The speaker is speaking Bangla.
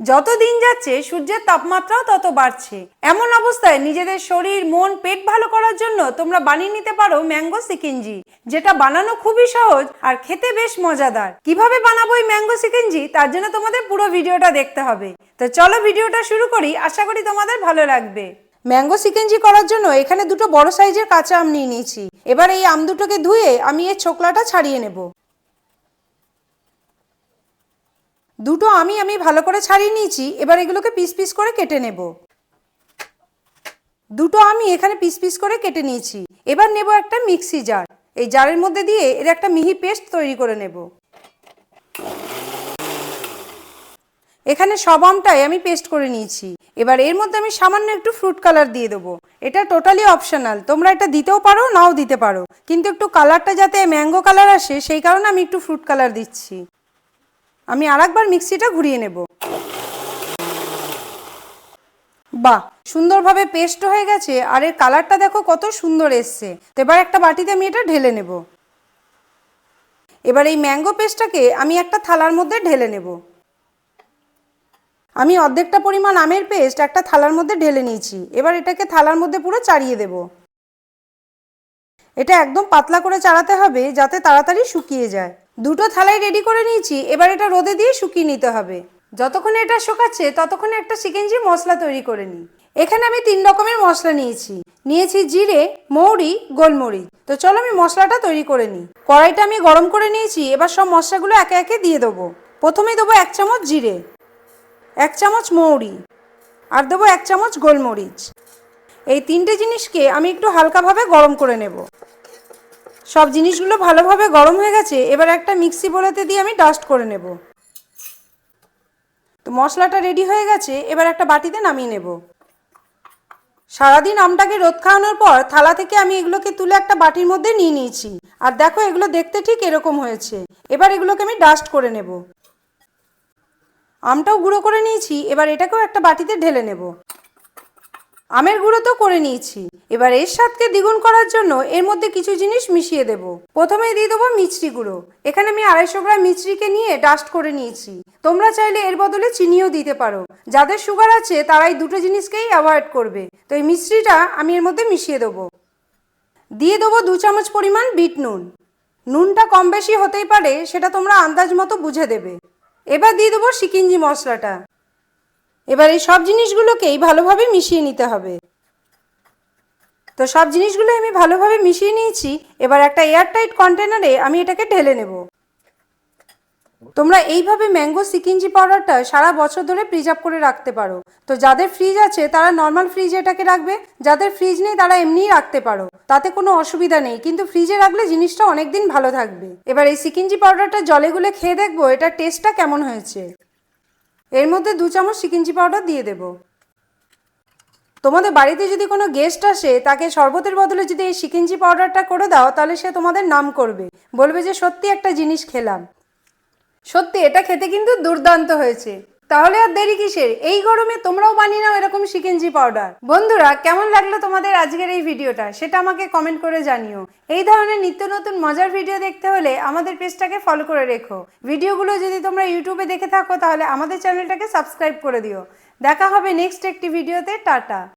যত দিন যাচ্ছে, সূর্যের তাপমাত্রাও তত বাড়ছে। এমন অবস্থায় নিজেদের শরীর, মন, পেট ভালো করার জন্য তোমরা বানিয়ে নিতে পারো ম্যাঙ্গো সিকিঞ্জি, যেটা বানানো খুবই সহজ আর খেতে বেশ মজাদার। কীভাবে বানাবো এই ম্যাঙ্গো সিকিঞ্জি? তার জন্য তোমাদের পুরো ভিডিওটা দেখতে হবে। তো চলো ভিডিওটা শুরু করি। আশা করি তোমাদের ভালো লাগবে। ম্যাঙ্গো সিকেঞ্জি করার জন্য এখানে দুটো বড় সাইজের কাঁচা আম নিয়ে নিয়েছি। এবার এই আম দুটোকে ধুয়ে আমি এর ছোকলাটা ছাড়িয়ে নেব। দুটো আমি আমি ভালো করে ছাড়িয়ে নিয়েছি, এবার এগুলোকে পিস পিস করে কেটে নেব। দুটো আমি এখানে পিস পিস করে কেটে নিয়েছি। এবার নেব একটা মিক্সি জার। এই জারের মধ্যে দিয়ে এর একটা মিহি পেস্ট তৈরি করে নেব। এখানে সব আমটাই আমি পেস্ট করে নিয়েছি। এবার এর মধ্যে আমি সামান্য একটু ফ্রুট কালার দিয়ে দেবো। এটা টোটালি অপশনাল। তোমরা এটা দিতেও পারো, নাও দিতে পারো। কিন্তু একটু কালারটা যাতে ম্যাঙ্গো কালার আসে, সেই কারণে আমি একটু ফ্রুট কালার দিচ্ছি। আমি আরেকবার মিক্সিটা ঘুরিয়ে নেব। বাহ, সুন্দরভাবে পেস্ট হয়ে গেছে আর এর কালারটা দেখো কত সুন্দর এসছে। তো এবার একটা বাটিতে আমি এটা ঢেলে নেব। এবার এই ম্যাঙ্গো পেস্টটাকে আমি একটা থালার মধ্যে ঢেলে নেব। আমি অর্ধেকটা পরিমাণ আমের পেস্ট একটা থালার মধ্যে ঢেলে নিয়েছি। এবার এটাকে থালার মধ্যে পুরো চাড়িয়ে দেব। এটা একদম পাতলা করে চাড়াতে হবে যাতে তাড়াতাড়ি শুকিয়ে যায়। দুটো থালাই রেডি করে নিয়েছি, এবার এটা রোদে দিয়ে শুকিয়ে নিতে হবে। যতক্ষণে এটা শুকাচ্ছে, ততক্ষণে একটা চিকেনজি মশলা তৈরি করে নিই। এখানে আমি তিন রকমের মশলা নিয়েছি। নিয়েছি জিরে, মৌরি, গোলমরিচ। তো চলো আমি মশলাটা তৈরি করে নিই। কড়াইটা আমি গরম করে নিয়েছি, এবার সব মশলাগুলো একে একে দিয়ে দেবো। প্রথমেই দেবো এক চামচ জিরে, এক চামচ মৌরি, আর দেবো এক চামচ গোলমরিচ। এই তিনটে জিনিসকে আমি একটু হালকাভাবে গরম করে নেব। সব জিনিসগুলো ভালোভাবে গরম হয়ে গেছে, এবার একটা মিক্সি বোলাতে দিয়ে আমি ডাস্ট করে নেব। তো মশলাটা রেডি হয়ে গেছে, এবার একটা বাটিতে নামিয়ে নেব। সারাদিন আমটাকে রোদ খাওয়ানোর পর থালা থেকে আমি এগুলোকে তুলে একটা বাটির মধ্যে নিয়ে নিয়েছি। আর দেখো, এগুলো দেখতে ঠিক এরকম হয়েছে। এবার এগুলোকে আমি ডাস্ট করে নেব। আমটাও গুঁড়ো করে নিয়েছি, এবার এটাকেও একটা বাটিতে ঢেলে নেব। আমের গুঁড়ো তো করে নিয়েছি। এবার এর স্বাদকে দ্বিগুণ করার জন্য এর মধ্যে কিছু জিনিস মিশিয়ে দেব। প্রথমে দিয়ে দেবো মিচড়ি গুঁড়ো। এখানে আমি আড়াইশো গ্রাম মিচড়িকে নিয়ে ডাস্ট করে নিয়েছি। তোমরা চাইলে এর বদলে চিনিও দিতে পারো। যাদের সুগার আছে, তারাই দুটো জিনিসকেই অ্যাভয়েড করবে। তো এই মিশ্রিটা আমি এর মধ্যে মিশিয়ে দেবো। দিয়ে দেবো দু চামচ পরিমাণ বিট নুন। নুনটা কম বেশি হতেই পারে, সেটা তোমরা আন্দাজ মতো বুঝে দেবে। এবার দিয়ে দেবো সিকিঞ্জি মশলাটা। এবার এই সব জিনিসগুলোকেই ভালোভাবে মিশিয়ে নিতে হবে। তো সব জিনিসগুলো আমি ভালোভাবে মিশিয়ে নিয়েছি। এবার একটা এয়ারটাইট কন্টেনারে আমি এটাকে ঢেলে নেব। তোমরা এইভাবে ম্যাঙ্গো সিকিঞ্জি পাউডারটা সারা বছর ধরে প্রিজার্ভ করে রাখতে পারো। তো যাদের ফ্রিজ আছে, তারা নর্মাল ফ্রিজে এটাকে রাখবে। যাদের ফ্রিজ নেই, তারা এমনিই রাখতে পারো। তাতে কোনো অসুবিধা নেই। কিন্তু ফ্রিজে রাখলে জিনিসটা অনেকদিন ভালো থাকবে। এবার এই সিকিঞ্জি পাউডারটা জলে গুলে খেয়ে দেখব, এটার টেস্টটা কেমন হয়েছে। এর মধ্যে দু চামচ সিকিঞ্জি পাউডার দিয়ে দেবো। তোমাদের বাড়িতে যদি কোনো গেস্ট আসে, তাকে শরবতের বদলে যদি এই সিকিঞ্জি পাউডারটা করে দাও, তাহলে সে তোমাদের নাম করবে। বলবে যে, সত্যি একটা জিনিস খেলাম। সত্যি, এটা খেতে কিন্তু দুর্দান্ত হয়েছে। তাহলে আর দেরি কিসের? এই গরমে তোমরাও বানিয়ে নাও এরকম শিকেনজি পাউডার বন্ধুরা, কেমন লাগল তোমাদের আজকের এই ভিডিওটা? সেটা আমাকে কমেন্ট করে জানিও। এই ধরনের নিত্য নতুন মজার ভিডিও দেখতে হলে আমাদের পেজটাকে ফলো করে রেখো। ভিডিওগুলো যদি তোমরা ইউটিউবে দেখে থাকো, তাহলে আমাদের চ্যানেলটাকে সাবস্ক্রাইব করে দিও। দেখা হবে নেক্সট একটি ভিডিওতে টাটা।